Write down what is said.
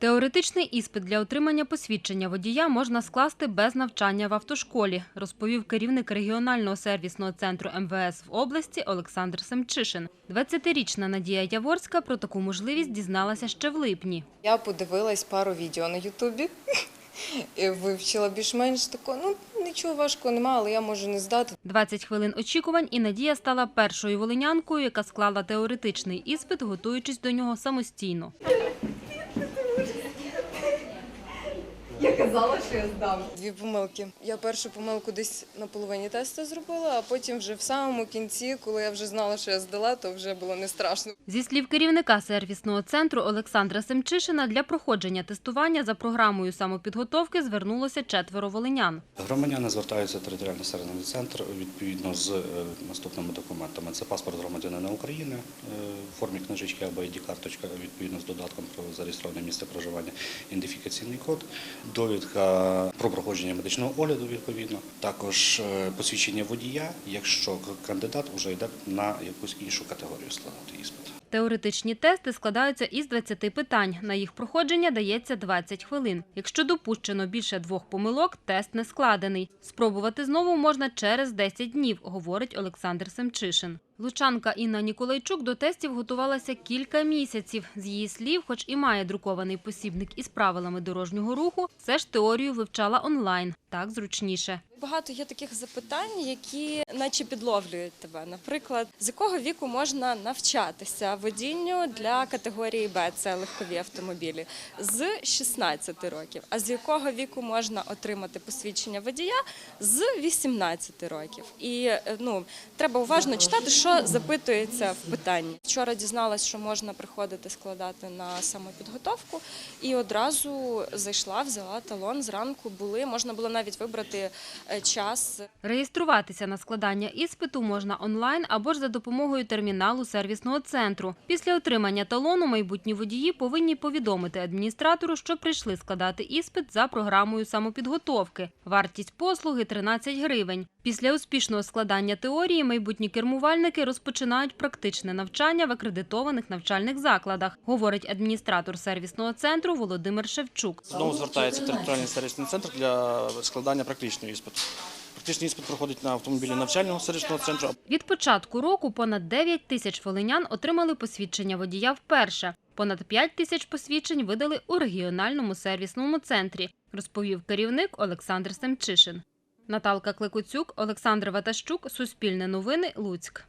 Теоретичний іспит для отримання посвідчення водія можна скласти без навчання в автошколі, розповів керівник регіонального сервісного центру МВС в області Олександр Семчишин. 20-річна Надія Яворська про таку можливість дізналася ще в липні. Я подивилась пару відео на Ютубі. Вивчила більш-менш тако, ну нічого важкого немає, але я можу не здати. 20 хвилин очікувань і Надія стала першою волинянкою, яка склала теоретичний іспит, готуючись до нього самостійно. Я казала, що я здам. Дві помилки. Я першу помилку десь на половині тесту зробила, а потім вже в самому кінці, коли я вже знала, що я здала, то вже було не страшно. Зі слів керівника сервісного центру Олександра Семчишина, для проходження тестування за програмою самопідготовки звернулося четверо волинян. Громадяни звертаються в територіальний сервісний центр відповідно з е, наступними документами. Це паспорт громадянина України е, в формі книжечки або ID-карточка відповідно з додатком про зареєстроване місце проживання, ідентифікаційний код, довідка про проходження медичного огляду відповідно, також е, посвідчення водія, якщо кандидат вже йде на якусь іншу категорію складати іспит. Теоретичні тести складаються із 20 питань. На їх проходження дається 20 хвилин. Якщо допущено більше двох помилок, тест не складений. Спробувати знову можна через 10 днів, говорить Олександр Семчишин. Лучанка Інна Ніколайчук до тестів готувалася кілька місяців. З її слів, хоч і має друкований посібник із правилами дорожнього руху, все ж теорію вивчала онлайн. Так зручніше. Багато є таких запитань, які наче підловлюють тебе. Наприклад, з якого віку можна навчатися водінню для категорії Б, це легкові автомобілі, з 16 років. А з якого віку можна отримати посвідчення водія з 18 років. І е, ну треба уважно читати, що запитується в питанні. Вчора дізналась, що можна приходити складати на самопідготовку, і одразу зайшла, взяла талон. Зранку були можна було навіть вибрати е, час. Реєструватися на складання іспиту можна онлайн або ж за допомогою терміналу сервісного центру. Після отримання талону майбутні водії повинні повідомити адміністратору, що прийшли складати іспит за програмою самопідготовки. Вартість послуги 13 гривень. Після успішного складання теорії майбутні кермувальники розпочинають практичне навчання в акредитованих навчальних закладах, говорить адміністратор сервісного центру Володимир Шевчук. Знову звертається територіальний сервісний центр для складання практичного іспиту. Практичний іспит проходить на автомобілі навчального сервісного центру. Від початку року понад 9 тисяч волинян отримали посвідчення водія вперше. Понад 5 тисяч посвідчень видали у регіональному сервісному центрі, розповів керівник Олександр Семчишин. Наталка Кликуцюк, Олександр Ватащук, Суспільне новини, Луцьк.